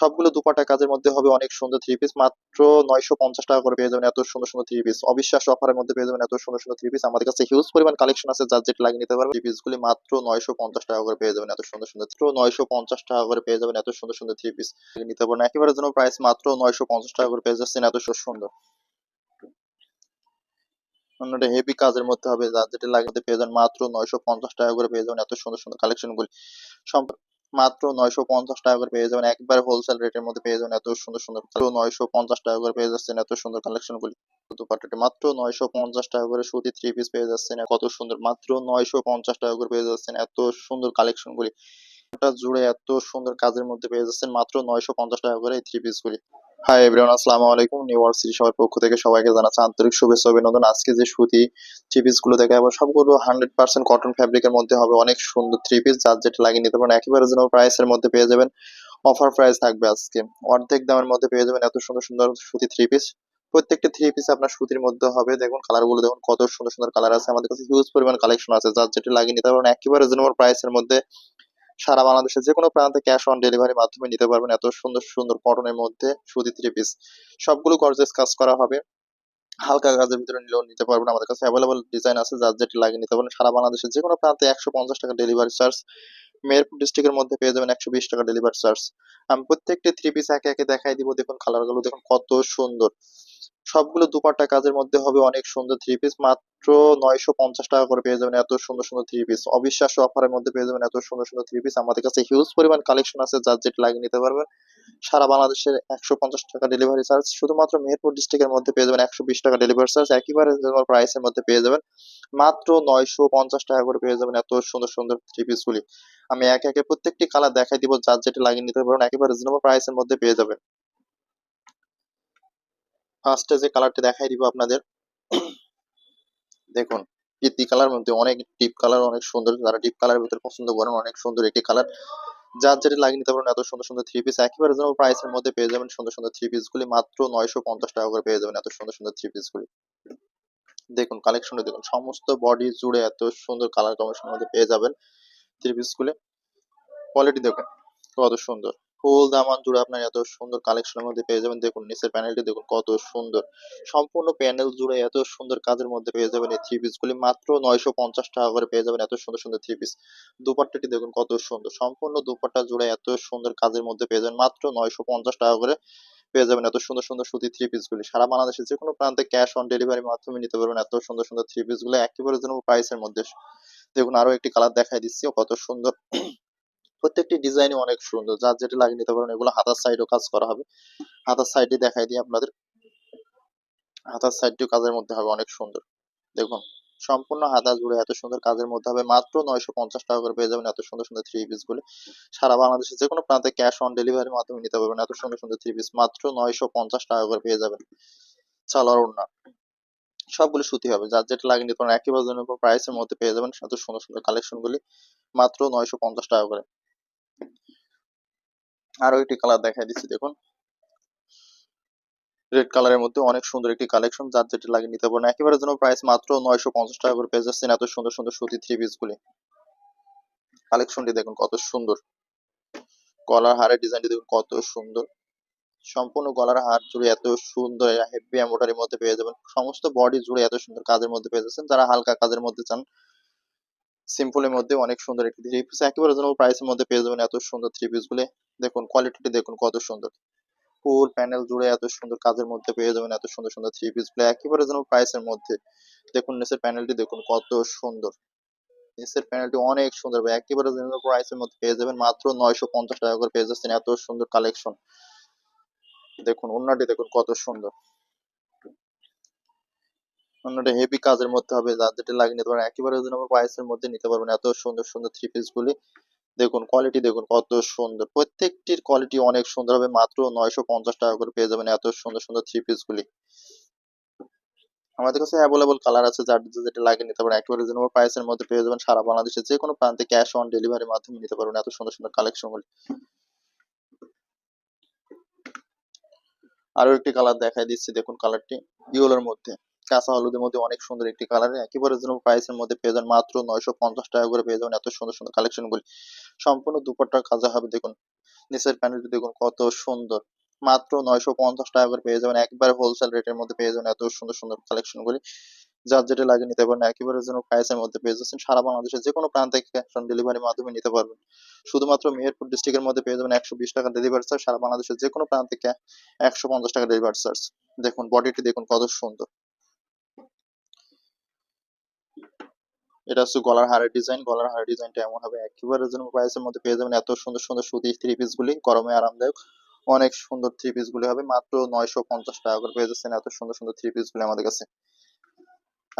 সবগুলো দুপাটা কাজের মধ্যে হবে অনেক সুন্দর থ্রি পিস মাত্র নয়শো পঞ্চাশ টাকা করে পেয়ে যাবেন এত সুন্দর সুন্দর থ্রি পিস অবিশ্বাস্য অফারের মধ্যে পেয়ে যাবেন এত সুন্দর সুন্দর থ্রি পিস আমাদের কাছে হিউজ পরিমাণ কালেকশন আছে, যার যেটা লাগিয়ে নিতে পারবেন থ্রি পিস গুলি মাত্র নয়শো পঞ্চাশ টাকা করে পেয়ে যাবেন এত সুন্দর সুন্দর নয়শো পঞ্চাশ টাকা করে পেয়ে যাবেন এত সুন্দর সুন্দর থ্রি পিস নিতে পারবেন। একেবারে জন্য প্রাইস মাত্র নয়শো পঞ্চাশ টাকা করে পেয়ে যাচ্ছেন এত সুন্দর। অন্যটা হেভি কাজের মধ্যে হবে, যার যেটা লাগাতে পেয়ে যাবেন মাত্র নয়শো পঞ্চাশ টাকা করে পেয়ে যাবেন এত সুন্দর সুন্দর কালেকশন গুলি। মাত্র নয়শো পঞ্চাশ টাকা করে পেয়ে যাবেন। একবার হোলসেল রেটের মধ্যে পেয়ে যাবেন এত সুন্দর সুন্দর নয়শো পঞ্চাশ টাকা করে পেয়ে যাচ্ছেন এত সুন্দর কালেকশন গুলি। মাত্র নয়শো পঞ্চাশ টাকা করে সুতি থ্রি পিস পেয়ে যাচ্ছেন। কত সুন্দর, মাত্র নয়শো পঞ্চাশ টাকা করে পেয়ে যাচ্ছেন এত সুন্দর কালেকশন গুলি। জুড়ে এত সুন্দর কাজের মধ্যে পেয়ে যাচ্ছেন মাত্র নয়শো পঞ্চাশ টাকা করে এই থ্রি পিস গুলি। হাই এভরিওয়ান আসসালামু আলাইকুম। নিউ সিটি সবার পক্ষ থেকে সবাইকে জানাচ্ছি আন্তরিক শুভেচ্ছা অভিনন্দন। আজকে যে সুতি থ্রি পিসগুলো দেখে আবার সবগুলো হান্ড্রেড পার্সেন্ট কটন ফ্যাব্রিকের মধ্যে হবে। অনেক সুন্দর থ্রি পিস যার যেটা লাগিয়ে নিতে পারেন, একেবারে যেন প্রাইসের মধ্যে পেয়ে যাবেন। অফার প্রাইস থাকবে আজকে। অর্ধেক দামের মধ্যে পেয়ে যাবেন এত সুন্দর সুন্দর সুতি থ্রি পিস প্রত্যেকটা থ্রি পিস আপনার সুতির মধ্যে হবে। দেখুন কালারগুলো দেখুন কত সুন্দর সুন্দর কালার আছে। আমাদের কাছে হিউজ পরিমাণ কালেকশন আছে। যার যেটা লাগিয়ে নিতে পারবেন একেবারে রিজনেবল প্রাইসের মধ্যে সারা বাংলাদেশের যে কোনো প্রান্তে ক্যাশ অন ডেলিভারির মাধ্যমে নিতে পারবেন। এত সুন্দর সুন্দর কটনের মধ্যে সুতি থ্রি পিস সবগুলো গর্জেস কাজ করা হবে। হালকা কাজের ভিতরে নিলেও নিতে পারবেন। আমাদের কাছে অ্যাভেলেবল ডিজাইন আছে, যার যেটি লাগিয়ে নিতে পারবেন। সারা বাংলাদেশের যে কোনো প্রান্তে একশো পঞ্চাশ টাকা ডেলিভারি চার্জ মেহেরপুর ডিস্ট্রিক্টের মধ্যে পেয়ে যাবেন একশো বিশ টাকা ডেলিভারি চার্জ আমি প্রত্যেকটি থ্রি পিস একে একে দেখাই দিব। দেখুন কালারগুলো, দেখুন কত সুন্দর। সবগুলো দুপাট্টা কাজের মধ্যে হবে অনেক সুন্দর থ্রি পিস মাত্র নয়শো পঞ্চাশ টাকা করে পেয়ে যাবেন এত সুন্দর সুন্দর থ্রি পিস অবিশ্বাস্য অফারের মধ্যে পেয়ে যাবেন এত সুন্দর সুন্দর থ্রি পিস আমাদের কাছে হিউজ পরিমাণ কালেকশন আছে, যার যেটা লাগিয়ে নিতে পারবেন। সারা বাংলাদেশের একশো পঞ্চাশ টাকা ডেলিভারি চার্জ শুধুমাত্র মেহেরপুর ডিস্ট্রিক্টের মধ্যে পেয়ে যাবেন একশো বিশ টাকা ডেলিভারি চার্জ একেবারে প্রাইসের মধ্যে পেয়ে যাবেন। মাত্র নয়শো পঞ্চাশ টাকা করে পেয়ে যাবেন এত সুন্দর সুন্দর থ্রি পিস গুলি। আমি একে একে প্রত্যেকটি কালার দেখাই দিব, যার যেটা লাগিয়ে নিতে পারবেন, একেবারে রিজনেবল প্রাইসের মধ্যে পেয়ে যাবেন। ফার্স্টে যে কালারটি দেখাই দিব আপনাদের। দেখুন পিতি কালার মধ্যে অনেক ডিপ কালার অনেক সুন্দর। যারা ডিপ কালারের ভিতরে পছন্দ করেন, অনেক সুন্দর একটি কালার যার যেটা লাগিয়ে নিতে পারবেন, এত সুন্দর সুন্দর থ্রি পিস একেবারে রিজনেবল প্রাইসের মধ্যে পেয়ে যাবেন সুন্দর সুন্দর থ্রি পিস গুলি। মাত্র নয়শো পঞ্চাশ টাকা করে পেয়ে যাবেন এত সুন্দর সুন্দর থ্রি পিস গুলি। দেখুন কালেকশনে দেখুন, সমস্ত বডি জুড়ে এত সুন্দর কালার কম্বিনেশনের মধ্যে পেয়ে যাবেন থ্রি পিস গুলি। কোয়ালিটি দেখুন, কত সুন্দর। ফুল দামান জুড়ে আপনার এত সুন্দর কালেকশনের মধ্যে পেয়ে যাবেন। দেখুন, নিচের প্যানেলটি দেখুন, কত সুন্দর। সম্পূর্ণ প্যানেল জুড়ে এত সুন্দর কাজের মধ্যে পেয়ে যাবেন এই থ্রি পিস গুলি। মাত্র নয়শো পঞ্চাশ টাকা করে পেয়ে যাবেন এত সুন্দর সুন্দর থ্রি পিস দুপাট্টাটি দেখুন, কত সুন্দর। সম্পূর্ণ দুপাট্টা জুড়ে এত সুন্দর কাজের মধ্যে পেয়ে যাবেন। মাত্র নয়শো পঞ্চাশ টাকা করে পেয়ে যাবেন এত সুন্দর সুন্দর সুতি থ্রি পিস গুলি। সারা বাংলাদেশের যে কোনো প্রান্তে ক্যাশ অন ডেলিভারির মাধ্যমে নিতে পারবেন এত সুন্দর সুন্দর থ্রি পিসগুলো। একেবারে যেন প্রাইসের মধ্যে। দেখুন, আরও একটি কালার দেখাই দিচ্ছি কত সুন্দর। প্রত্যেকটি ডিজাইনই অনেক সুন্দর। যার যেটা লাগিয়ে নিতে পারেন, এগুলো হাতার সাইডও কাজ করা হবে। হাতার সাইডে দেখাই দিই আপনাদের। হাতার সাইডটিও কাজের মধ্যে হবে, অনেক সুন্দর। দেখুন, সম্পূর্ণ হাতা জুড়ে এত সুন্দর কাজের মধ্যে হবে। মাত্র নয়শো পঞ্চাশ টাকা করে পেয়ে যাবেন এত সুন্দর সুন্দর থ্রি পিস গুলি। সারা বাংলাদেশের যে কোনো প্রান্তে ক্যাশ অন ডেলিভারির মাধ্যমে নিতে পারবেন এত সুন্দর সুন্দর থ্রি পিস মাত্র নয়শো পঞ্চাশ টাকা করে পেয়ে যাবেন। চালার ওড়না। সবগুলো সুতি হবে। যার যেটা লাগিয়ে নিতে পারেন একেবারে প্রাইসের মধ্যে পেয়ে যাবেন এত সুন্দর সুন্দর কালেকশন গুলি মাত্র নয়শো পঞ্চাশ টাকা করে। আরও একটি কালার দেখাই দিচ্ছি, দেখুন। রেড কালারের মধ্যে অনেক সুন্দর একটি কালেকশন যার যেটা লাগিয়ে নিতে পারেন একেবারে জন্য প্রাইস মাত্র নয়শো পঞ্চাশ টাকা করে পেয়ে যাচ্ছেন এত সুন্দর সুন্দর সুতি থ্রি পিস গুলি। কালেকশনটি দেখুন কত সুন্দর। গলার হারের ডিজাইনটি দেখুন কত সুন্দর। সম্পূর্ণ গলার হার জুড়ে এত সুন্দর হেভি এমব্রয়ডারির মধ্যে পেয়ে যাবেন। সমস্ত বডি জুড়ে এত সুন্দর কাজের মধ্যে পেয়ে যাচ্ছেন। যারা হালকা কাজের মধ্যে চান সিম্পলের মধ্যে অনেক সুন্দর একটি থ্রি পিস একেবারে জন্য প্রাইসের মধ্যে পেয়ে যাবেন এত সুন্দর থ্রি পিস গুলি। দেখুন কোয়ালিটিটি দেখুন কত সুন্দর। ফুল প্যানেল জুড়ে এত সুন্দর কাজের মধ্যে পেয়ে যাবেন এত সুন্দর সুন্দর থ্রি পিসগুলো। একেবারে যেন প্রাইসের মধ্যে। দেখুন, নিচের প্যানেলটি দেখুন কত সুন্দর। নিচের প্যানেলটি অনেক সুন্দর একেবারে যেন প্রাইসের মধ্যে পেয়ে যাবেন মাত্র নয়শো পঞ্চাশ টাকা করে পেয়ে যাচ্ছেন এত সুন্দর কালেকশন দেখুন অন্যটি দেখুন কত সুন্দর। অন্যটা হেভি কাজের মধ্যে হবে যেটা লাগিয়ে নিতে পারেন। একেবারে যেন প্রাইসের মধ্যে নিতে পারবেন। এত সুন্দর সুন্দর থ্রি পিস গুলি। দেখুন কোয়ালিটি দেখুন, কত সুন্দর। প্রত্যেকটির কোয়ালিটি অনেক সুন্দর হবে। মাত্র নয়শো পঞ্চাশ টাকা করে পেয়ে যাবেন এত সুন্দর সুন্দর থ্রি পিস গুলি। আমাদের কাছে অ্যাভেলেবল কালার আছে, যার যেটা লাগিয়ে নিতে পারেন। একেবারে রিজনেবল প্রাইসের মধ্যে পেয়ে যাবেন সারা বাংলাদেশের যে কোনো প্রান্তে ক্যাশ অন ডেলিভারির মাধ্যমে নিতে পারবেন এত সুন্দর সুন্দর কালেকশন গুলি। আরও একটি কালার দেখাই দিচ্ছি, দেখুন কালারটি ইয়েলোর মধ্যে। কাঁচা হলুদের মধ্যে অনেক সুন্দর একটি কালার একেবারে জন্য প্রাইসের মধ্যে পেয়ে যাবেন মাত্র নয়শো পঞ্চাশ টাকা করে পেয়ে যাবেন এত সুন্দর সুন্দর কালেকশন গুলি। সম্পূর্ণ দুপাট্টা কাজা হবে, দেখুন। নিচের প্যানেলটি দেখুন কত সুন্দর। মাত্র নয়শো পঞ্চাশ টাকা করে পেয়ে যাবেন, একবার হোলসেল রেটের মধ্যে পেয়ে যাবেন এত সুন্দর সুন্দর কালেকশন গুলি। যার যেটা লাগে নিতে পারেন একেবারে যেন প্রাইসের মধ্যে পেয়ে যাচ্ছেন সারা বাংলাদেশের যে কোনো প্রান্তে ক্যাশ অন ডেলিভারির মাধ্যমে নিতে পারবেন। শুধুমাত্র মেহেরপুর ডিস্ট্রিক্টের মধ্যে পেয়ে যাবেন একশো বিশ টাকা ডেলিভারি চার্জ সারা বাংলাদেশের যে কোনো প্রান্তে একশো পঞ্চাশ টাকা ডেলিভারি চার্জ দেখুন বডিটি দেখুন কত সুন্দর। এটা হচ্ছে গলার হারের ডিজাইন গলার হারের ডিজাইনটা এমন হবে। একেবারে যেন প্রাইসের মধ্যে পেয়ে যাবেন এত সুন্দর সুন্দর সুতি থ্রি পিস গুলি, গরমে আরামদায়ক। অনেক সুন্দর থ্রি পিস গুলি হবে, মাত্র নয়শো পঞ্চাশ টাকা করে পেয়ে যাচ্ছেন এত সুন্দর সুন্দর থ্রি পিস গুলি আমাদের কাছে।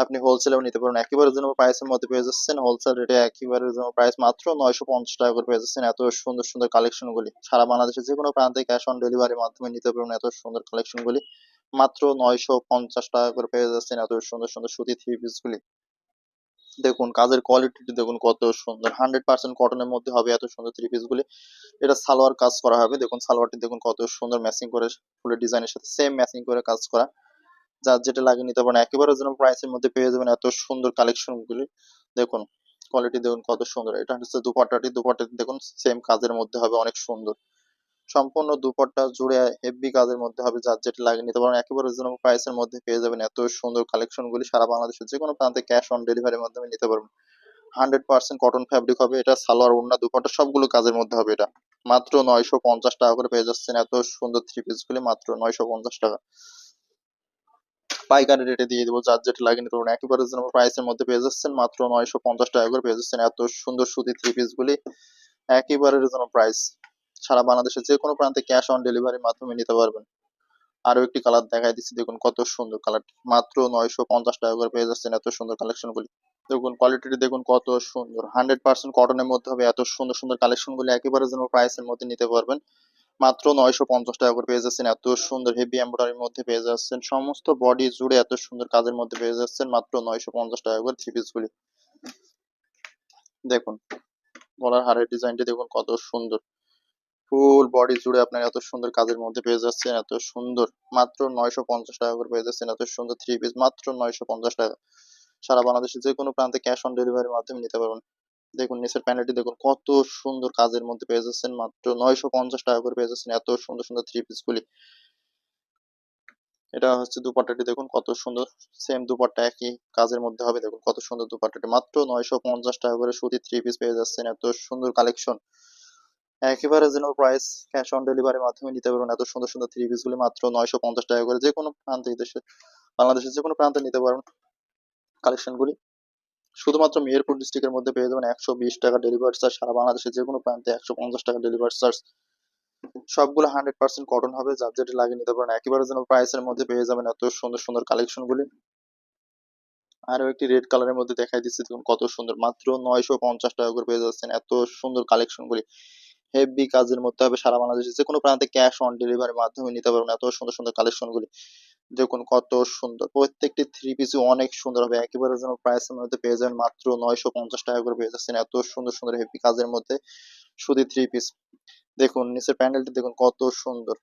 আপনি হোলসেলেও নিতে পারেন, একেবারে জন্য প্রাইসের মধ্যে পেয়ে যাচ্ছেন। হোলসেল রেটে একেবারে জন্য প্রাইস মাত্র নয়শো পঞ্চাশ টাকা করে পেয়ে যাচ্ছেন এত সুন্দর সুন্দর কালেকশন গুলি। সারা বাংলাদেশে যে কোনো প্রান্তে ক্যাশ অন ডেলিভারির মাধ্যমে নিতে পারবেন এত সুন্দর কালেকশন গুলি। মাত্র নয়শো পঞ্চাশ টাকা করে পেয়ে যাচ্ছেন এত সুন্দর সুন্দর সুতি থ্রি পিস গুলি। দেখুন, কাজের কোয়ালিটি দেখুন কত সুন্দর। হান্ড্রেড পার্সেন্ট কটনের মধ্যে হবে এত সুন্দর থ্রি পিস গুলি। এটা সালোয়ার কাজ করা হবে। দেখুন, সালোয়ারটি দেখুন কত সুন্দর ম্যাচিং করে ফুলের ডিজাইনের সাথে সেম ম্যাচিং করে কাজ করা। যার যেটা লাগিয়ে নিতে পারেন, একেবারে যেন প্রাইসের মধ্যে পেয়ে যাবেন এত সুন্দর কালেকশন গুলি। দেখুন কোয়ালিটি দেখুন কত সুন্দর। এটা হচ্ছে দুপাট্টাটি। দুপাট্টাটি দেখুন সেম কাজের মধ্যে হবে, অনেক সুন্দর। সম্পূর্ণ দুপাট্টা জুড়ে হেভি কাজের মধ্যে হবে, যার যেটা লাগিয়ে নিতে পারেন একেবারে রিজনেবল প্রাইসের মধ্যে পেয়ে যাবেন। এত সুন্দর কালেকশন গুলি সারা বাংলাদেশের যে কোনো প্রান্তে ক্যাশ অন ডেলিভারির মাধ্যমে নিতে পারবেন। হান্ড্রেড পার্সেন্ট কটন ফ্যাব্রিক হবে, এটা সালোয়ার, ওড়না, দুপাট্টা সবগুলো কাজের মধ্যে হবে এটা। মাত্র নয়শো পঞ্চাশ টাকা করে পেয়ে যাচ্ছেন। এত সুন্দর থ্রি পিস গুলি মাত্র নয়শো পঞ্চাশ টাকা। পাইকারি রেটে দিয়ে দেবো, যার যেটা লাগে নিতে পারবেন। একেবারে রিজনেবল প্রাইসের মধ্যে পেয়ে যাচ্ছেন। মাত্র নয়শো পঞ্চাশ টাকা করে পেয়ে যাচ্ছেন। এত সুন্দর সুতি থ্রি পিস গুলি, একেবারে রিজনেবল প্রাইস সারা বাংলাদেশের যে কোনো প্রান্তে ক্যাশ অন ডেলিভারির মাধ্যমে নিতে পারবেন। আরও একটি কালার দেখাই দিচ্ছি, দেখুন কত সুন্দর কালার মাত্র নয়শো পঞ্চাশ টাকা করে পেয়ে যাচ্ছেন এত সুন্দর কালেকশন গুলি। দেখুন কোয়ালিটি দেখুন কত সুন্দর। হান্ড্রেড পার্সেন্ট কটনের মধ্যে হবে, এত সুন্দর সুন্দর কালেকশন গুলি একেবারে যেন প্রাইসের মধ্যে নিতে পারবেন। মাত্র নয়শো পঞ্চাশ টাকা করে পেয়ে যাচ্ছেন, এত সুন্দর হেভি এমব্রয়ডারির মধ্যে পেয়ে যাচ্ছেন। সমস্ত বডি জুড়ে এত সুন্দর কাজের মধ্যে পেয়ে যাচ্ছেন মাত্র নয়শো পঞ্চাশ টাকা করে থ্রি পিস গুলি। দেখুন গলার হারের ডিজাইনটি দেখুন কত সুন্দর। ফুল বডি জুড়ে আপনার এত সুন্দর কাজের মধ্যে পেয়ে যাচ্ছেন, এত সুন্দর। মাত্র নয়শো পঞ্চাশ টাকা করে পেয়ে যাচ্ছেন, এত সুন্দর থ্রি পিস মাত্র নয়শো পঞ্চাশ টাকা। সারা বাংলাদেশের যে কোনো প্রান্তে ক্যাশ অন ডেলিভারির মাধ্যমে নিতে পারবেন। দেখুন, নিচের প্যানেলটি দেখুন, কত সুন্দর কাজের মধ্যে পেয়ে যাচ্ছেন, মাত্র নয়শো পঞ্চাশ টাকা করে পেয়ে যাচ্ছেন, এত সুন্দর সুন্দর থ্রি পিস গুলি। এটা হচ্ছে দুপাট্টাটি, দেখুন, কত সুন্দর। সেম দুপাট্টা একই কাজের মধ্যে হবে, দেখুন, কত সুন্দর দুপাট্টাটি। মাত্র নয়শো পঞ্চাশ টাকা করে সুতি থ্রি পিস পেয়ে যাচ্ছেন, এত সুন্দর কালেকশন একেবারে যেন প্রাইস ক্যাশ অন ডেলিভারির মাধ্যমে নিতে পারবেন। এত সুন্দর সুন্দর থ্রি পিস গুলি মাত্র নয়শো পঞ্চাশ টাকা করে যে কোনো প্রান্তে দেশে, বাংলাদেশের যে কোনো প্রান্তে নিতে পারবেন কালেকশন গুলি। শুধুমাত্র মেহেরপুর ডিস্ট্রিক্টের মধ্যে পেয়ে যাবেন একশো বিশ টাকা ডেলিভারি চার্জ সারা বাংলাদেশের যে কোনো প্রান্তে একশো পঞ্চাশ টাকা ডেলিভারি চার্জ সবগুলো হান্ড্রেড পার্সেন্ট কটন হবে, যার যেটা লাগিয়ে নিতে পারেন একেবারে যেন প্রাইসের মধ্যে পেয়ে যাবেন এত সুন্দর সুন্দর কালেকশন গুলি। আরও একটি রেড কালারের মধ্যে দেখাই দিচ্ছি, দেখুন কত সুন্দর, মাত্র নয়শো পঞ্চাশ টাকা করে পেয়ে যাচ্ছেন এত সুন্দর কালেকশন গুলি। হেভি কাজের মধ্যে হবে সারা বাংলাদেশে। যে কোনো প্রান্তে ক্যাশ অন ডেলিভারির মাধ্যমে নিতে পারবেন। এত সুন্দর সুন্দর কালেকশন গুলি। দেখুন কত সুন্দর। প্রত্যেকটি থ্রি পিসই অনেক সুন্দর হবে। একেবারে যেন প্রাইসের মধ্যে পেয়ে যাবেন মাত্র নয়শো পঞ্চাশ টাকা করে পেয়ে যাচ্ছেন। এত সুন্দর সুন্দর হেভি কাজের মধ্যে শুধু থ্রি পিস দেখুন, নিচের প্যান্ডেলটি দেখুন কত সুন্দর।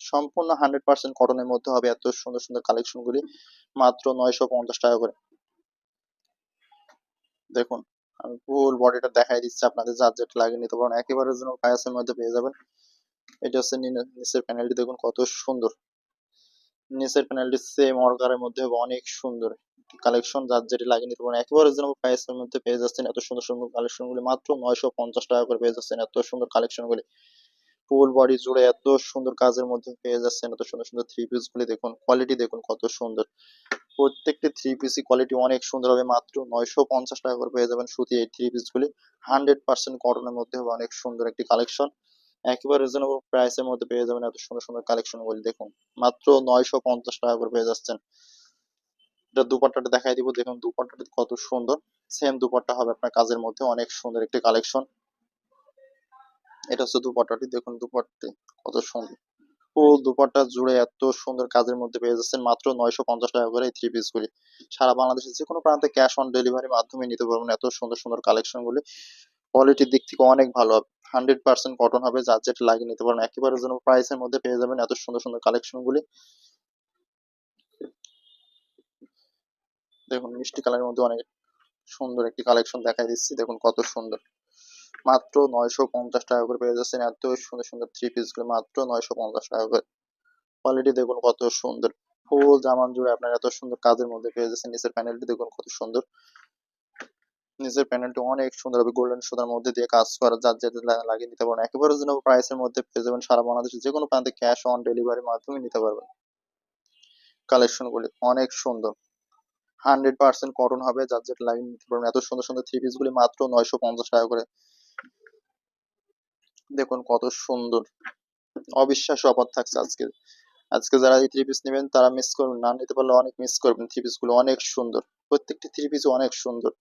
সম্পূর্ণ হান্ড্রেড পার্সেন্ট কটনের মধ্যে হবে এত সুন্দর সুন্দর কালেকশন গুলি। মাত্র নয়শো পঞ্চাশ টাকা করে। দেখুন ফুল বডিটা দেখাই দিচ্ছে, আপনাদের যার যেটা লাগিয়ে নিতে পারেন একেবারে যেন কায়াসের মধ্যে পেয়ে যাবেন। এটা হচ্ছে নিচের প্যানেলটি দেখুন কত সুন্দর। নিচের প্যানেলটি সেম অর্গারের মধ্যে অনেক সুন্দর। কালেকশন যার যেটি লাগিয়ে নিতে পারেন একেবারে যেন প্রাইসের মধ্যে পেয়ে যাচ্ছেন এত সুন্দর সুন্দর কালেকশন গুলি। মাত্র নয়শো পঞ্চাশ টাকা করে পেয়ে যাচ্ছেন এত সুন্দর কালেকশন গুলি। ফুল বডি জুড়ে এত সুন্দর কাজের মধ্যে পেয়ে যাচ্ছেন এত সুন্দর সুন্দর থ্রি পিস গুলি। দেখুন কোয়ালিটি দেখুন কত সুন্দর। প্রত্যেকটি থ্রি পিসি কোয়ালিটি অনেক সুন্দর হবে, মাত্র নয়শো পঞ্চাশ টাকা করে পেয়ে যাবেন সুতি এই থ্রি পিস গুলি। হান্ড্রেড পার্সেন্ট কটনের মধ্যে হবে অনেক সুন্দর একটি কালেকশন একেবারে রিজনেবল প্রাইসের মধ্যে পেয়ে যাবেন এত সুন্দর সুন্দর কালেকশন গুলি, দেখুন। মাত্র নয়শো পঞ্চাশ টাকা করে পেয়ে যাচ্ছেন। এটা দুপাট্টাটা দেখাই দিব, দেখুন দুপাট্টাটা কত সুন্দর। সেম দুপাট্টা হবে আপনার কাজের মধ্যে, অনেক সুন্দর একটি কালেকশন এটা হচ্ছে দুপাট্টাটি, দেখুন দুপাট্টি কত সুন্দর। ফুল দুপাট্টা জুড়ে এত সুন্দর কাজের মধ্যে পেয়ে যাচ্ছেন মাত্র নয়শো পঞ্চাশ টাকা করে এই থ্রি পিস গুলি। সারা বাংলাদেশের যে কোনো প্রান্তে ক্যাশ অন ডেলিভারির মাধ্যমে নিতে পারবেন এত সুন্দর সুন্দর কালেকশন গুলি। কোয়ালিটির দিক থেকে অনেক ভালো হবে। হান্ড্রেড পার্সেন্ট কটন হবে, যার যেটা লাগিয়ে নিতে পারবেন। একেবারে যেন প্রাইসের মধ্যে পেয়ে যাবেন এত সুন্দর সুন্দর কালেকশন গুলি। দেখুন, মিষ্টি কালারের মধ্যে অনেক সুন্দর একটি কালেকশন দেখাই দিচ্ছি। দেখুন কত সুন্দর। মাত্র নয়শো পঞ্চাশ টাকা করে পেয়ে যাচ্ছেন। এত সুন্দর সুন্দর থ্রি পিসগুলো মাত্র নয়শো পঞ্চাশ টাকা করে। কোয়ালিটি দেখুন কত সুন্দর। ফুল জামান জুড়ে আপনার এত সুন্দর কাজের মধ্যে পেয়ে যাচ্ছেন। নিচের প্যানেলটি দেখুন কত সুন্দর। নিচের প্যানেলটি অনেক সুন্দর হবে। গোল্ডেন সুতার মধ্যে দিয়ে কাজ করা, যার লা- লাগিয়ে নিতে পারবেন একেবারে জন্য প্রাইসের মধ্যে পেয়ে যাবেন সারা বাংলাদেশে। যে কোনো প্রান্তে ক্যাশ অন ডেলিভারির মাধ্যমে নিতে পারবেন। কালেকশন গুলি অনেক সুন্দর। হান্ড্রেড পার্সেন্ট কটন হবে। যার যেটা লাগিয়ে নিতে পারবেন। এত সুন্দর সুন্দর থ্রি পিস গুলি মাত্র নয়শো পঞ্চাশ টাকা করে। দেখুন কত সুন্দর। অবিশ্বাস্য অফার থাকছে আজকে আজকে যারা এই থ্রি পিস নেবেন, তারা মিস করবেন। না নিতে পারলে অনেক মিস করবেন থ্রি পিসগুলো। অনেক সুন্দর। প্রত্যেকটি থ্রি পিস অনেক সুন্দর।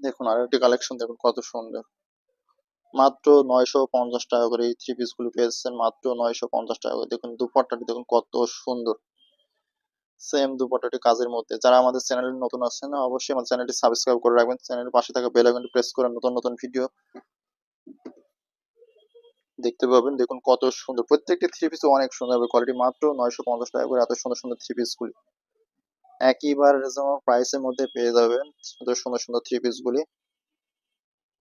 দেখুন আর একটি কালেকশন দেখুন কত সুন্দর। মাত্র নয়শো পঞ্চাশ টাকা করে এই থ্রি পিসগুলো পেয়েছেন মাত্র নয়শো পঞ্চাশ টাকা করে। দেখুন দুপাট্টাটি, দেখুন কত সুন্দর। সেম দুপাট্টাটি কাজের মধ্যে। যারা আমাদের চ্যানেলে নতুন আছেন, অবশ্যই আমার চ্যানেলটি সাবস্ক্রাইব করে রাখবেন। চ্যানেলের পাশে থাকা বেল আইকনটি প্রেস করে নতুন নতুন ভিডিও দেখতে পাবেন। দেখুন কত সুন্দর। প্রত্যেকটি থ্রি পিস অনেক সুন্দর হবে। কোয়ালিটি মাত্র নয়শো পঞ্চাশ টাকা করে। এত সুন্দর সুন্দর থ্রি পিস গুলি। একইবার প্রাইসের মধ্যে পেয়ে যাবেন। সুন্দর সুন্দর থ্রি পিস গুলি।